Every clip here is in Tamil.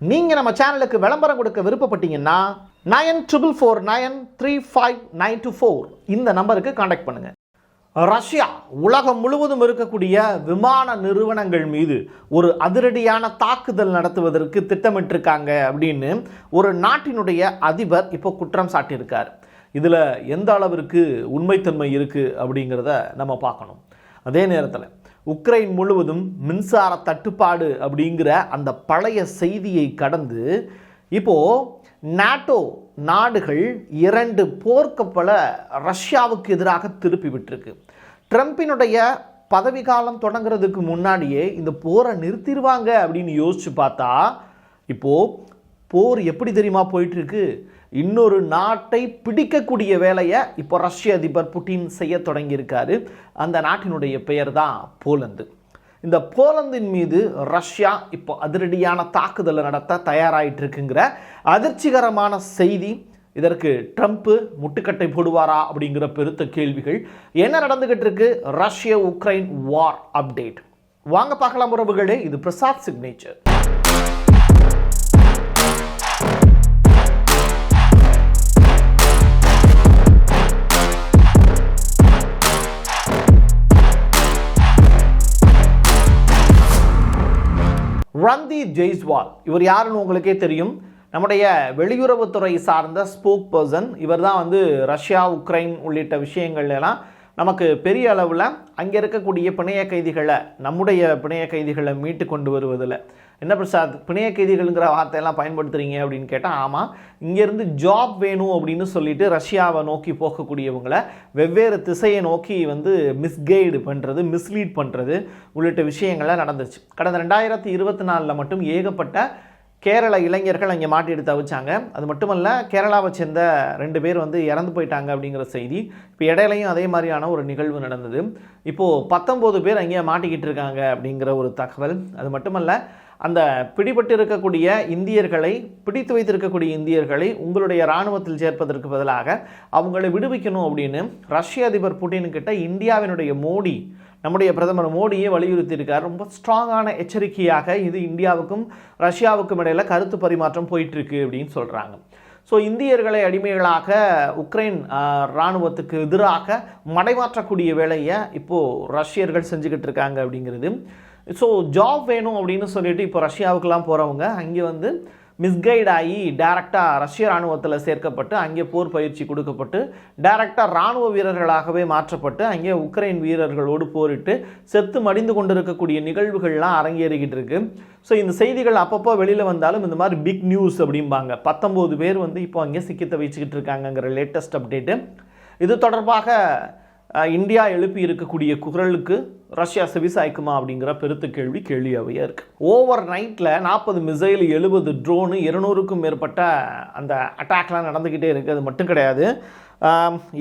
நீங்கள் நம்ம சேனலுக்கு விளம்பரம் கொடுக்க விருப்பப்பட்டீங்கன்னா nine triple four nine three five nine two four இந்த நம்பருக்கு காண்டாக்ட் பண்ணுங்கள் ரஷ்யா உலகம் முழுவதும் இருக்கக்கூடிய விமான நிறுவனங்கள் மீது ஒரு அதிரடியான தாக்குதல் நடத்துவதற்கு திட்டமிட்டிருக்காங்க அப்படின்னு ஒரு நாட்டினுடைய அதிபர் இப்போ குற்றம் சாட்டியிருக்கார். இதில் எந்த அளவிற்கு உண்மைத்தன்மை இருக்குது அப்படிங்கிறத நம்ம பார்க்கணும். அதே நேரத்தில் உக்ரைன் முழுவதும் மின்சார தட்டுப்பாடு அப்படிங்கிற அந்த பழைய செய்தியை கடந்து இப்போது நாட்டோ நாடுகள் இரண்டு போர்க்கப்பலை ரஷ்யாவுக்கு எதிராக திருப்பி விட்டிருக்கு. ட்ரம்பினுடைய பதவிக்காலம் தொடங்குறதுக்கு முன்னாடியே இந்த போரை நிறுத்திடுவாங்க அப்படின்னு யோசித்து பார்த்தா இப்போது போர் எப்படி தெரியுமா போயிட்டுருக்கு இன்னொரு நாட்டை பிடிக்கக்கூடிய வேலையை இப்போ ரஷ்ய அதிபர் புட்டின் செய்ய தொடங்கியிருக்காரு. அந்த நாட்டினுடைய பெயர் தான் போலந்து. இந்த போலந்தின் மீது ரஷ்யா இப்போ அதிரடியான தாக்குதலை நடத்த தயாராகிட்டு இருக்குங்கிற அதிர்ச்சிகரமான செய்தி. இதற்கு ட்ரம்ப்பு முட்டுக்கட்டை போடுவாரா அப்படிங்கிற பெருத்த கேள்விகள். என்ன நடந்துகிட்டு இருக்கு ரஷ்ய உக்ரைன் வார் அப்டேட். வாங்க பார்க்கலாம் உறவுகளே இது பிரசாத் சிக்னேச்சர். ரன்தீப் ஜெய்ஸ்வால். இவர் யாருன்னு உங்களுக்கே தெரியும். நம்முடைய வெளியுறவுத்துறை சார்ந்த ஸ்போக் பர்சன் இவர் தான் வந்து ரஷ்யா உக்ரைன் உள்ளிட்ட விஷயங்கள் எல்லாம் நமக்கு பெரிய அளவில் அங்கே இருக்கக்கூடிய பிணைய கைதிகளை நம்முடைய பிணைய கைதிகளை மீட்டு கொண்டு வருவதில் என்ன பிரசாத் பிணைய கைதிகள்ங்கிற வார்த்தையெல்லாம் பயன்படுத்துகிறீங்க அப்படின்னு கேட்டால் ஆமாம் இங்கேருந்து ஜாப் வேணும் அப்படின்னு சொல்லிட்டு ரஷ்யாவை நோக்கி போகக்கூடியவங்களை வெவ்வேறு திசையை நோக்கி வந்து மிஸ்கைடு பண்ணுறது மிஸ்லீட் பண்ணுறது உள்ளிட்ட விஷயங்கள்லாம் நடந்துச்சு கடந்த ரெண்டாயிரத்தி இருபத்தி நாலில் மட்டும் ஏகப்பட்ட கேரள இளைஞர்கள் அங்கே மாட்டிட்டு தவிச்சாங்க அது மட்டுமல்ல கேரளாவை சேர்ந்த ரெண்டு பேர் வந்து இறந்து போயிட்டாங்க அப்படிங்கிற செய்தி இப்போ இடையிலையும் அதே மாதிரியான ஒரு நிகழ்வு நடந்தது. இப்போது பத்தொம்போது பேர் அங்கேயே மாட்டிக்கிட்டு இருக்காங்க அப்படிங்கிற ஒரு தகவல். அது மட்டுமல்ல அந்த பிடிபட்டு இருக்கக்கூடிய இந்தியர்களை பிடித்து வைத்திருக்கக்கூடிய இந்தியர்களை உங்களுடைய இராணுவத்தில் சேர்ப்பதற்கு பதிலாக அவங்களை விடுவிக்கணும் அப்படின்னு ரஷ்ய அதிபர் புட்டின்கிட்ட இந்தியாவினுடைய மோடி நம்முடைய பிரதமர் மோடியே வலியுறுத்தியிருக்கார். ரொம்ப ஸ்ட்ராங்கான எச்சரிக்கையாக இது இந்தியாவுக்கும் ரஷ்யாவுக்கும் இடையில் கருத்து பரிமாற்றம் போயிட்டு இருக்கு அப்படின்னு சொல்கிறாங்க ஸோ இந்தியர்களை அடிமைகளாக உக்ரைன் இராணுவத்துக்கு எதிராக மடைமாற்றக்கூடிய வேலையை இப்போது ரஷ்யர்கள் செஞ்சுக்கிட்டு இருக்காங்க அப்படிங்கிறது. ஸோ ஜாப் வேணும் அப்படின்னு சொல்லிட்டு இப்போ ரஷ்யாவுக்கெல்லாம் போகிறவங்க அங்கே வந்து மிஸ்கைட் ஆகி டேரெக்டாக ரஷ்ய இராணுவத்தில் சேர்க்கப்பட்டு அங்கே போர் பயிற்சி கொடுக்கப்பட்டு டேரெக்டாக இராணுவ வீரர்களாகவே மாற்றப்பட்டு அங்கே உக்ரைன் வீரர்களோடு போரிட்டு செத்து மடிந்து கொண்டிருக்கக்கூடிய நிகழ்வுகள்லாம் அரங்கேறிக்கிட்டு இருக்கு. ஸோ இந்த செய்திகள் அப்பப்போ வெளியில் வந்தாலும் இந்த மாதிரி பிக் நியூஸ் அப்படிம்பாங்க. பத்தொம்போது பேர் வந்து இப்போ அங்கே சிக்கி தவிச்சுக்கிட்டு இருக்காங்கங்கிற லேட்டஸ்ட் அப்டேட்டு இது தொடர்பாக இந்தியா எழுப்பி இருக்கக்கூடிய குரலுக்கு ரஷ்யா செவிசாய்க்குமா அப்படிங்கிற பெருத்த கேள்வி கேள்வியாகவே இருக்குது ஓவர் நைட்டில் நாற்பது மிசைல் எழுபது ட்ரோனு இருநூறுக்கும் மேற்பட்ட அந்த அட்டாக்லாம் நடந்துக்கிட்டே இருக்குது அது மட்டும் கிடையாது.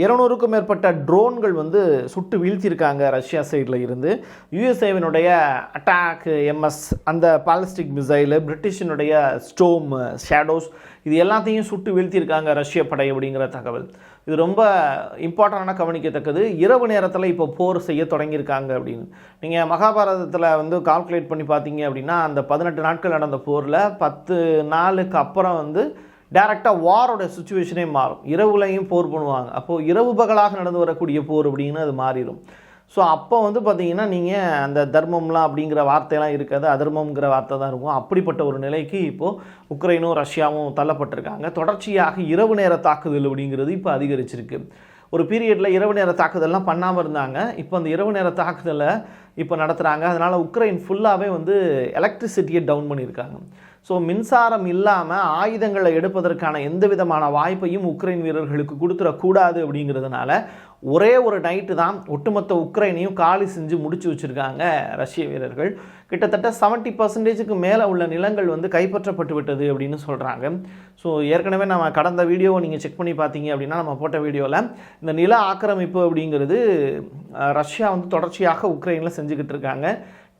இருநூறுக்கும் மேற்பட்ட ட்ரோன்கள் வந்து சுட்டு வீழ்த்தியிருக்காங்க ரஷ்யா சைடில் இருந்து. யுஎஸ்ஏவினுடைய அட்டாக் எம்எஸ் அந்த பாலிஸ்டிக் மிசைலு பிரிட்டிஷினுடைய ஸ்டோம் ஷேடோஸ் இது எல்லாத்தையும் சுட்டு வீழ்த்தியிருக்காங்க ரஷ்ய படை அப்படிங்கிற தகவல். இது ரொம்ப இம்பார்ட்டண்டான கவனிக்கத்தக்கது. இரவு நேரத்தில் இப்போ போர் செய்ய தொடங்கியிருக்காங்க அப்படின்னு. நீங்கள் மகாபாரதத்தில் வந்து கால்குலேட் பண்ணி பார்த்தீங்க அப்படின்னா அந்த பதினெட்டு நாட்கள் நடந்த போரில் பத்து நாளுக்கு அப்புறம் வந்து டேரெக்டாக வாரோட சுச்சுவேஷனே மாறும். இரவுலையும் போர் பண்ணுவாங்க. அப்போது இரவு பகலாக நடந்து வரக்கூடிய போர் அப்படின்னு அது மாறிடும். ஸோ அப்போ வந்து பார்த்தீங்கன்னா நீங்கள் அந்த தர்மம்லாம் அப்படிங்கிற வார்த்தையெல்லாம் இருக்காது. அதர்மம்ங்கிற வார்த்தை தான் இருக்கும். அப்படிப்பட்ட ஒரு நிலைக்கு இப்போது உக்ரைனும் ரஷ்யாவும் தள்ளப்பட்டிருக்காங்க. தொடர்ச்சியாக இரவு நேர தாக்குதல் அப்படிங்கிறது இப்போ அதிகரிச்சிருக்கு. ஒரு பீரியடில் இரவு நேர தாக்குதல்லாம் பண்ணாமல் இருந்தாங்க. இப்போ அந்த இரவு நேர தாக்குதலை இப்போ நடத்துகிறாங்க அதனால் உக்ரைன் ஃபுல்லாகவே வந்து எலக்ட்ரிசிட்டியை டவுன் பண்ணியிருக்காங்க. ஸோ மின்சாரம் இல்லாமல் ஆயுதங்களை எடுப்பதற்கான எந்த விதமான வாய்ப்பையும் உக்ரைன் வீரர்களுக்கு கொடுத்துடக்கூடாது அப்படிங்கிறதுனால ஒரே ஒரு நைட்டு தான் ஒட்டுமொத்த உக்ரைனையும் காலி செஞ்சு முடிச்சு வச்சுருக்காங்க ரஷ்ய வீரர்கள். கிட்டத்தட்ட செவன்ட்டி பர்சன்டேஜுக்கு மேலே உள்ள நிலங்கள் வந்து கைப்பற்றப்பட்டு விட்டது அப்படின்னு சொல்கிறாங்க ஸோ ஏற்கனவே நம்ம கடந்த வீடியோவை நீங்கள் செக் பண்ணி பார்த்தீங்க அப்படின்னா நம்ம போட்ட வீடியோவில் இந்த நில ஆக்கிரமிப்பு அப்படிங்கிறது ரஷ்யா வந்து தொடர்ச்சியாக உக்ரைனில் செஞ்சுக்கிட்டு இருக்காங்க.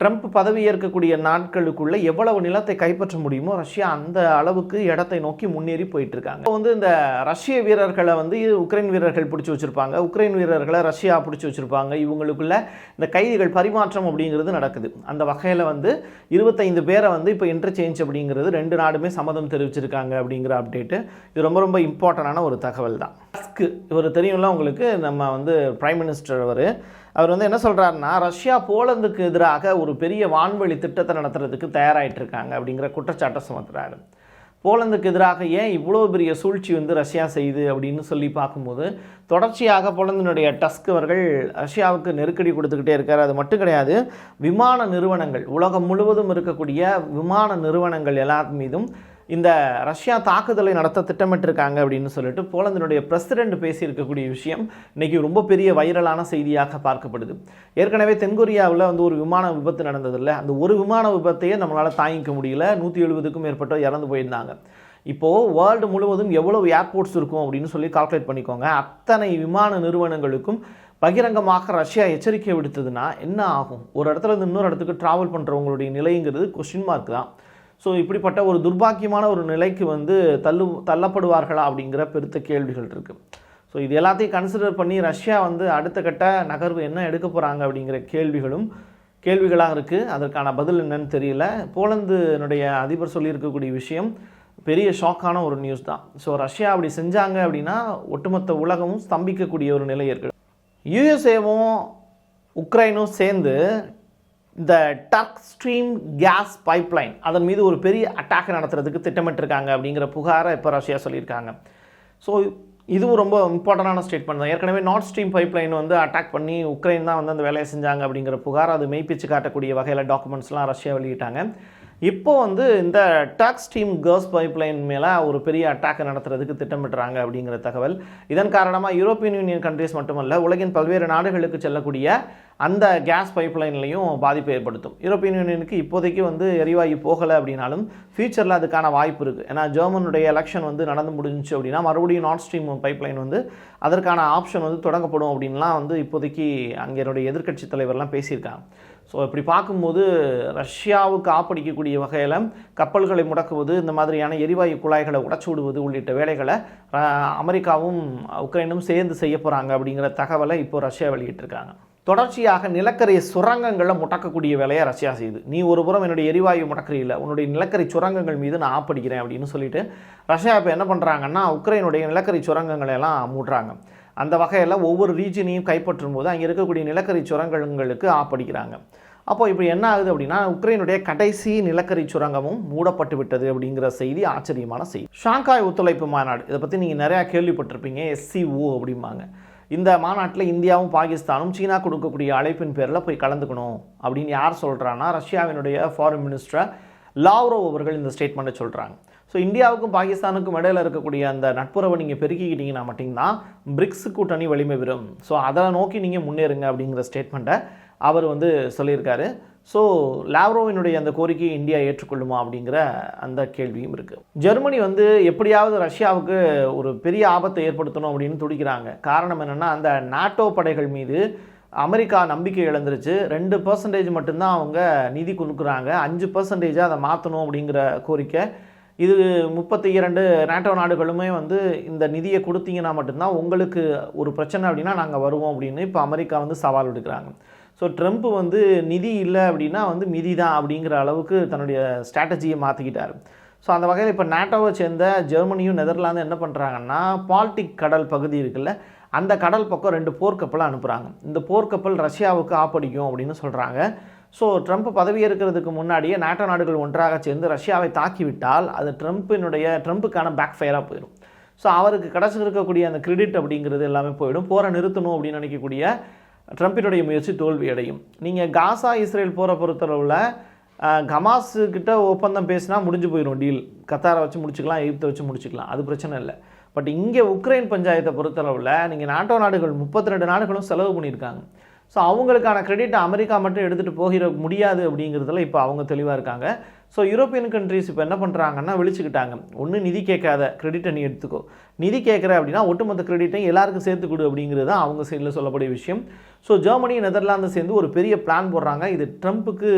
ட்ரம்ப் பதவி ஏற்கக்கூடிய நாட்களுக்குள்ளே எவ்வளவு நிலத்தை கைப்பற்ற முடியுமோ ரஷ்யா அந்த அளவுக்கு இடத்தை நோக்கி முன்னேறி போயிட்டு இருக்காங்க இப்போ வந்து இந்த ரஷ்ய வீரர்களை வந்து உக்ரைன் வீரர்கள் பிடிச்சி வச்சிருப்பாங்க. உக்ரைன் வீரர்களை ரஷ்யா பிடிச்சி வச்சிருப்பாங்க. இவங்களுக்குள்ள இந்த கைதிகள் பரிமாற்றம் அப்படிங்கிறது நடக்குது. அந்த வகையில் வந்து இருபத்தைந்து பேரை வந்து இப்போ இன்டர்சேஞ்ச் அப்படிங்கிறது ரெண்டு நாடுமே சம்மதம் தெரிவிச்சிருக்காங்க அப்படிங்கிற அப்டேட்டு இது ரொம்ப ரொம்ப இம்பார்ட்டண்டான ஒரு தகவல் தான் இவர் தெரியும்ல உங்களுக்கு? நம்ம வந்து பிரைம் மினிஸ்டர் அவர். அவர் வந்து என்ன சொல்கிறாருன்னா ரஷ்யா போலந்துக்கு எதிராக ஒரு பெரிய வான்வெளி திட்டத்தை நடத்துறதுக்கு தயாராகிட்டு இருக்காங்க அப்படிங்கிற குற்றச்சாட்டை சுமத்துறாரு. போலந்துக்கு எதிராக ஏன் இவ்வளோ பெரிய சூழ்ச்சி வந்து ரஷ்யா செய்யுது அப்படின்னு சொல்லி பார்க்கும்போது தொடர்ச்சியாக போலந்தினுடைய டஸ்க் அவர்கள் ரஷ்யாவுக்கு நெருக்கடி கொடுத்துக்கிட்டே இருக்கார். அது மட்டும் கிடையாது விமான நிறுவனங்கள் உலகம் முழுவதும் இருக்கக்கூடிய விமான நிறுவனங்கள் எல்லா மீதும் இந்த ரஷ்யா தாக்குதலை நடத்த திட்டமிட்டிருக்காங்க அப்படின்னு சொல்லிட்டு போலந்தினுடைய பிரசிடென்ட் பேசியிருக்கக்கூடிய விஷயம் இன்னைக்கு ரொம்ப பெரிய வைரலான செய்தியாக பார்க்கப்படுது. ஏற்கனவே தென்கொரியாவில் வந்து ஒரு விமான விபத்து நடந்ததில்ல. அந்த ஒரு விமான விபத்தையே நம்மளால் தாங்கிக்க முடியல. நூற்றி எழுபதுக்கும் மேற்பட்டோர் இறந்து போயிருந்தாங்க. இப்போது வேர்ல்டு முழுவதும் எவ்வளவு ஏர்போர்ட்ஸ் இருக்கும் அப்படின்னு சொல்லி கால்குலேட் பண்ணிக்கோங்க. அத்தனை விமான நிறுவனங்களுக்கும் பகிரங்கமாக ரஷ்யா எச்சரிக்கை விடுத்ததுன்னா என்ன ஆகும்? ஒரு இடத்துல இருந்து இன்னொரு இடத்துக்கு ட்ராவல் பண்ணுறவங்களுடைய நிலைங்கிறது கொஸ்டின் மார்க் தான். ஸோ இப்படிப்பட்ட ஒரு துர்பாக்கியமான ஒரு நிலைக்கு வந்து தள்ளு தள்ளப்படுவார்களா அப்படிங்கிற பெருத்த கேள்விகள் இருக்குது ஸோ இது எல்லாத்தையும் கன்சிடர் பண்ணி ரஷ்யா வந்து அடுத்த கட்ட நகர்வு என்ன எடுக்க போகிறாங்க அப்படிங்கிற கேள்விகளும் கேள்விகளாக இருக்குது அதற்கான பதில் என்னன்னு தெரியல. போலந்துனுடைய அதிபர் சொல்லியிருக்கக்கூடிய விஷயம் பெரிய ஷாக்கான ஒரு நியூஸ் தான். ஸோ ரஷ்யா அப்படி செஞ்சாங்க அப்படின்னா ஒட்டுமொத்த உலகமும் ஸ்தம்பிக்கக்கூடிய ஒரு நிலை இருக்குது யுஎஸ்ஏவும் உக்ரைனும் சேர்ந்து இந்த டர்க் ஸ்ட்ரீம் கேஸ் பைப்லைன் அதன் மீது ஒரு பெரிய அட்டாக் நடத்துறதுக்கு திட்டமிட்டிருக்காங்க அப்படிங்கிற புகாரை இப்போ ரஷ்யா சொல்லியிருக்காங்க. ஸோ இதுவும் ரொம்ப இம்பார்ட்டண்டான ஸ்டேட்மெண்ட் தான். ஏற்கனவே நார்த் ஸ்ட்ரீம் பைப்லைன் வந்து அட்டாக் பண்ணி உக்ரைன் தான் வந்து அந்த வேலையை செஞ்சாங்க அப்படிங்கிற புகார் அது மெய்ப்பிச்சு காட்டக்கூடிய வகையில் டாக்குமெண்ட்ஸ்லாம் ரஷ்யா வெளியிட்டாங்க. இப்போ வந்து இந்த டாக்ஸ் டீம் கேர்ஸ் பைப்லைன் மேலே ஒரு பெரிய அட்டாக் நடத்துறதுக்கு திட்டமிட்டுறாங்க அப்படிங்கிற தகவல். இதன் காரணமாக யூரோப்பியன் யூனியன் கண்ட்ரிஸ் மட்டுமல்ல உலகின் பல்வேறு நாடுகளுக்கு செல்லக்கூடிய அந்த கேஸ் பைப்லைன்லையும் பாதிப்பு ஏற்படுத்தும். யூரோப்பியன் யூனியனுக்கு இப்போதைக்கு வந்து எரிவாயு போகலை அப்படின்னாலும் ஃபியூச்சரில் அதுக்கான வாய்ப்பு இருக்குது ஏன்னா ஜெர்மனுடைய எலெக்ஷன் வந்து நடந்து முடிஞ்சுச்சு அப்படின்னா மறுபடியும் நார்த் ஸ்ட்ரீம் பைப்லைன் வந்து அதற்கான ஆப்ஷன் வந்து தொடங்கப்படும் அப்படின்லாம் வந்து இப்போதைக்கு அங்கேருடைய எதிர்க்கட்சி தலைவர்லாம் பேசியிருக்காங்க. ஸோ இப்படி பார்க்கும்போது ரஷ்யாவுக்கு ஆப்படிக்கக்கூடிய வகையில் கப்பல்களை முடக்குவது இந்த மாதிரியான எரிவாயு குழாய்களை உடச்சு விடுவது உள்ளிட்ட வேலைகளை அமெரிக்காவும் உக்ரைனும் சேர்ந்து செய்ய போகிறாங்க அப்படிங்கிற தகவலை இப்போ ரஷ்யா வெளியிட்டிருக்காங்க. தொடர்ச்சியாக நிலக்கரி சுரங்கங்களை முடக்கக்கூடிய வேலையை ரஷ்யா செய்யுது. நீ ஒரு புறம் என்னுடைய எரிவாயு முடக்கறியில் உன்னுடைய நிலக்கரி சுரங்கங்கள் மீது நான் ஆப்படிக்கிறேன் அப்படின்னு சொல்லிட்டு ரஷ்யா இப்போ என்ன பண்ணுறாங்கன்னா உக்ரைனுடைய நிலக்கரி சுரங்கங்களை எல்லாம் மூடுறாங்க. அந்த வகையில் ஒவ்வொரு ரீஜனையும் கைப்பற்றும் போது அங்கே இருக்கக்கூடிய நிலக்கரி சுரங்கங்களுக்கு ஆப்படிக்கிறாங்க. அப்போ இப்போ என்ன ஆகுது அப்படின்னா உக்ரைனுடைய கடைசி நிலக்கரி சுரங்கமும் மூடப்பட்டு விட்டது அப்படிங்கிற செய்தி ஆச்சரியமான செய்தி. ஷாங்காய் ஒத்துழைப்பு மாநாடு இதை பற்றி நீங்கள் நிறையா கேள்விப்பட்டிருப்பீங்க எஸ்சிஓ அப்படிம்பாங்க. இந்த மாநாட்டில் இந்தியாவும் பாகிஸ்தானும் சீனா கொடுக்கக்கூடிய அழைப்பின் பேரில் போய் கலந்துக்கணும் அப்படின்னு யார் சொல்கிறான்னா ரஷ்யாவினுடைய ஃபாரின் மினிஸ்டர் லாவ்ரோவ் அவர்கள் இந்த ஸ்டேட்மெண்ட்டை சொல்கிறாங்க ஸோ இந்தியாவுக்கும் பாகிஸ்தானுக்கும் இடையில் இருக்கக்கூடிய அந்த நட்புறவை நீங்கள் பெருக்கிக்கிட்டீங்கன்னா மட்டும்தான் பிரிக்ஸ் கூட்டணி வலிமை பெறும். ஸோ அதை நோக்கி நீங்கள் முன்னேறுங்க அப்படிங்கிற ஸ்டேட்மெண்ட்டை அவர் வந்து சொல்லியிருக்காரு. ஸோ லாவ்ரோவினுடைய அந்த கோரிக்கையை இந்தியா ஏற்றுக்கொள்ளுமா அப்படிங்கிற அந்த கேள்வியும் இருக்குது ஜெர்மனி வந்து எப்படியாவது ரஷ்யாவுக்கு ஒரு பெரிய ஆபத்தை ஏற்படுத்தணும் அப்படின்னு துடிக்கிறாங்க. காரணம் என்னென்னா அந்த நாட்டோ படைகள் மீது அமெரிக்கா நம்பிக்கை இழந்துருச்சு. ரெண்டு பர்சன்டேஜ் மட்டும்தான் அவங்க நிதி கொடுக்குறாங்க அஞ்சு பர்சன்டேஜாக அதை மாற்றணும் அப்படிங்கிற கோரிக்கை இது முப்பத்தி இரண்டு நாட்டோ நாடுகளுமே வந்து இந்த நிதியை கொடுத்தீங்கன்னா மட்டும்தான் உங்களுக்கு ஒரு பிரச்சனை அப்படின்னா நாங்கள் வருவோம் அப்படின்னு இப்போ அமெரிக்கா வந்து சவால் விடுக்கிறாங்க. ஸோ ட்ரம்ப் வந்து நிதி இல்லை அப்படின்னா வந்து மிதி தான் அப்படிங்கிற அளவுக்கு தன்னுடைய ஸ்ட்ராட்டஜியை மாற்றிக்கிட்டார் ஸோ அந்த வகையில் இப்போ நாட்டோவை சேர்ந்த ஜெர்மனியும் நெதர்லாந்து என்ன பண்ணுறாங்கன்னா பால்டிக் கடல் பகுதி இருக்குல்ல அந்த கடல் பக்கம் ரெண்டு போர்க்கப்பலை அனுப்புகிறாங்க இந்த போர்க்கப்பல் ரஷ்யாவுக்கு ஆப்படிக்கும் அப்படின்னு சொல்கிறாங்க ஸோ ட்ரம்ப் பதவியேற்கிறதுக்கு முன்னாடியே நாட்டோ நாடுகள் ஒன்றாக சேர்ந்து ரஷ்யாவை தாக்கிவிட்டால் அது ட்ரம்ப்பினுடைய ட்ரம்ப்புக்கான பேக் ஃபயராக போயிடும். ஸோ அவருக்கு கிடச்சிருக்கக்கூடிய அந்த கிரெடிட் அப்படிங்கிறது எல்லாமே போயிடும். போரை நிறுத்தணும் அப்படின்னு நினைக்கக்கூடிய ட்ரம்ப்பினுடைய முயற்சி தோல்வி அடையும். நீங்கள் காசா இஸ்ரேல் போரை பொறுத்தளவில் கமாஸுக்கிட்ட ஒப்பந்தம் பேசினா முடிஞ்சு போயிடும் டீல் கத்தாரை வச்சு முடிச்சுக்கலாம் எகிப்தை வச்சு முடிச்சுக்கலாம். அது பிரச்சனை இல்லை. பட் இங்கே உக்ரைன் பஞ்சாயத்தை பொறுத்தளவில் நீங்கள் நாட்டோ நாடுகள் முப்பத்தி ரெண்டு நாடுகளும் செலவு பண்ணியிருக்காங்க. ஸோ அவங்களுக்கான கிரெடிட் அமெரிக்கா மட்டும் எடுத்துகிட்டு போகிற முடியாது அப்படிங்கிறதுல இப்போ அவங்க தெளிவாக இருக்காங்க. ஸோ யூரோப்பியன் கண்ட்ரிஸ் இப்போ என்ன பண்ணுறாங்கன்னா விழிச்சுக்கிட்டாங்க. ஒன்று நிதி கேட்காத கிரெடிட்டை நீ எடுத்துக்கோ. நிதி கேட்குற அப்படின்னா ஒட்டுமொத்த கிரெடிட்டையும் எல்லாருக்கும் சேர்த்து கொடு அப்படிங்கிறது தான் அவங்க சைடில் சொல்லக்கூடிய விஷயம். ஸோ ஜெர்மனி நெதர்லாந்து சேர்ந்து ஒரு பெரிய பிளான் போடுறாங்க. இது ட்ரம்ப்புக்கு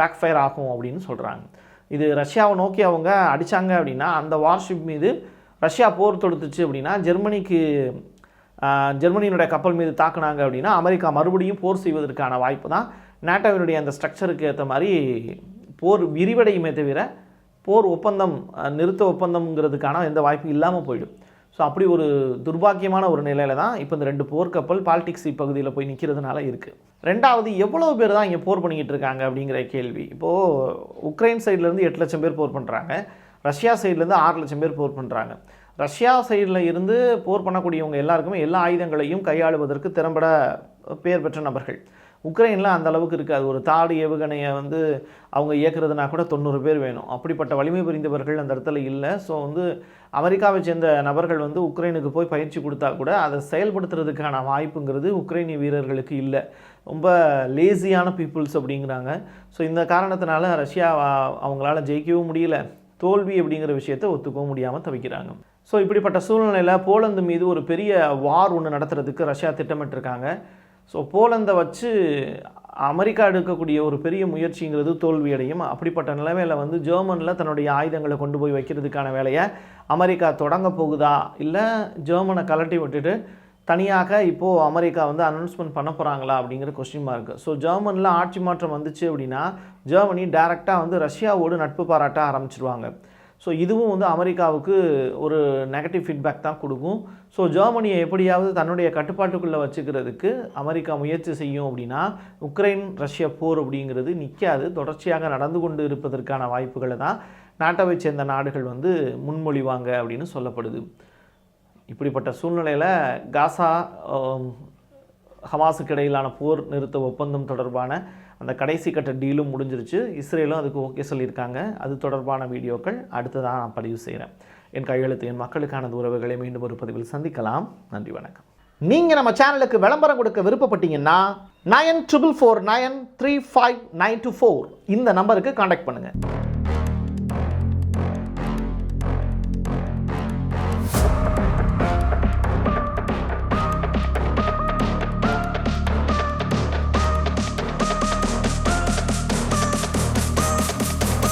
பேக் ஃபயர் ஆகும் அப்படின்னு சொல்கிறாங்க இது ரஷ்யாவை நோக்கி அவங்க அடித்தாங்க அப்படின்னா அந்த வார்ஷிப் மீது ரஷ்யா போர் தொடுத்துச்சு அப்படின்னா ஜெர்மனிக்கு ஜெர்மனியினுடைய கப்பல் மீது தாக்குனாங்க அப்படின்னா அமெரிக்கா மறுபடியும் போர் செய்வதற்கான வாய்ப்பு தான் நேட்டோவினுடைய அந்த ஸ்ட்ரக்சருக்கு ஏற்ற மாதிரி போர் விரிவடையுமே தவிர போர் ஒப்பந்தம் நிறுத்த ஒப்பந்தம்ங்கிறதுக்கான எந்த வாய்ப்பும் இல்லாமல் போயிடும். ஸோ அப்படி ஒரு துர்பாக்கியமான ஒரு நிலையில தான் இப்போ இந்த ரெண்டு போர்க்கப்பல் பால்டிக்ஸ் பகுதியில் போய் நிற்கிறதுனால இருக்குது ரெண்டாவது எவ்வளோ பேர் தான் இங்கே போர் பண்ணிக்கிட்டு இருக்காங்க அப்படிங்கிற கேள்வி. இப்போது உக்ரைன் சைட்லேருந்து எட்டு லட்சம் பேர் போர் பண்ணுறாங்க ரஷ்யா சைட்லேருந்து ஆறு லட்சம் பேர் போர் பண்ணுறாங்க ரஷ்யா சைடில் இருந்து போர் பண்ணக்கூடியவங்க எல்லாருக்குமே எல்லா ஆயுதங்களையும் கையாளுவதற்கு திறம்பட பேர் பெற்ற நபர்கள். உக்ரைனில் அந்த அளவுக்கு இருக்காது. ஒரு தாடு ஏவுகணையை வந்து அவங்க இயக்குறதுனா கூட தொண்ணூறு பேர் வேணும். அப்படிப்பட்ட வலிமை புரிந்தவர்கள் அந்த இடத்துல இல்லை. ஸோ வந்து அமெரிக்காவை சேர்ந்த நபர்கள் வந்து உக்ரைனுக்கு போய் பயிற்சி கொடுத்தா கூட அதை செயல்படுத்துறதுக்கான வாய்ப்புங்கிறது உக்ரைனிய வீரர்களுக்கு இல்லை. ரொம்ப லேசியான பீப்புள்ஸ் அப்படிங்கிறாங்க. ஸோ இந்த காரணத்தினால ரஷ்யா அவங்களால ஜெயிக்கவும் முடியல. தோல்வி அப்படிங்கிற விஷயத்தை ஒத்துக்கவும் முடியாமல் தவிக்கிறாங்க. ஸோ இப்படிப்பட்ட சூழ்நிலையில் போலந்து மீது ஒரு பெரிய வார் ஒன்று நடத்துறதுக்கு ரஷ்யா திட்டமிட்டிருக்காங்க. ஸோ போலந்தை வச்சு அமெரிக்கா எடுக்கக்கூடிய ஒரு பெரிய முயற்சிங்கிறது தோல்வியடையும். அப்படிப்பட்ட நிலைமையில் வந்து ஜெர்மனில் தன்னுடைய ஆயுதங்களை கொண்டு போய் வைக்கிறதுக்கான வேலையை அமெரிக்கா தொடங்க போகுதா? இல்லை ஜெர்மனை கலட்டி விட்டுட்டு தனியாக இப்போது அமெரிக்கா வந்து அனௌன்ஸ்மெண்ட் பண்ண போகிறாங்களா அப்படிங்கிற கொஸ்டின் இருக்குது ஸோ ஜெர்மனில் ஆட்சி மாற்றம் வந்துச்சு அப்படின்னா ஜெர்மனி டைரெக்டாக வந்து ரஷ்யாவோடு நட்பு பாராட்ட ஆரம்பிச்சிருவாங்க. ஸோ இதுவும் வந்து அமெரிக்காவுக்கு ஒரு நெகட்டிவ் ஃபீட்பேக் தான் கொடுக்கும். ஸோ ஜெர்மனியை எப்படியாவது தன்னுடைய கட்டுப்பாட்டுக்குள்ளே வச்சுக்கிறதுக்கு அமெரிக்கா முயற்சி செய்யும் அப்படின்னா உக்ரைன் ரஷ்யா போர் அப்படிங்கிறது நிற்காது தொடர்ச்சியாக நடந்து கொண்டு இருப்பதற்கான வாய்ப்புகளை தான் நாட்டவை சேர்ந்த நாடுகள் வந்து முன்மொழிவாங்க அப்படின்னு சொல்லப்படுது. இப்படிப்பட்ட சூழ்நிலையில் காசா ஹமாஸுக்கு இடையிலான போர் நிறுத்த ஒப்பந்தம் தொடர்பான அந்த கடைசி கட்ட டீலும் முடிஞ்சிருச்சு. இஸ்ரேலும் அதுக்கு ஓகே சொல்லியிருக்காங்க. அது தொடர்பான வீடியோக்கள் அடுத்ததாக நான் பதிவு செய்கிறேன் என் கையெழுத்து என் மக்களுக்கான உறவுகளை மீண்டும் ஒரு பதிவில் சந்திக்கலாம். நன்றி வணக்கம். நீங்கள் நம்ம சேனலுக்கு விளம்பரம் கொடுக்க விருப்பப்பட்டீங்கன்னா nine triple four nine three five nine two four இந்த நம்பருக்கு காண்டாக்ட் பண்ணுங்கள்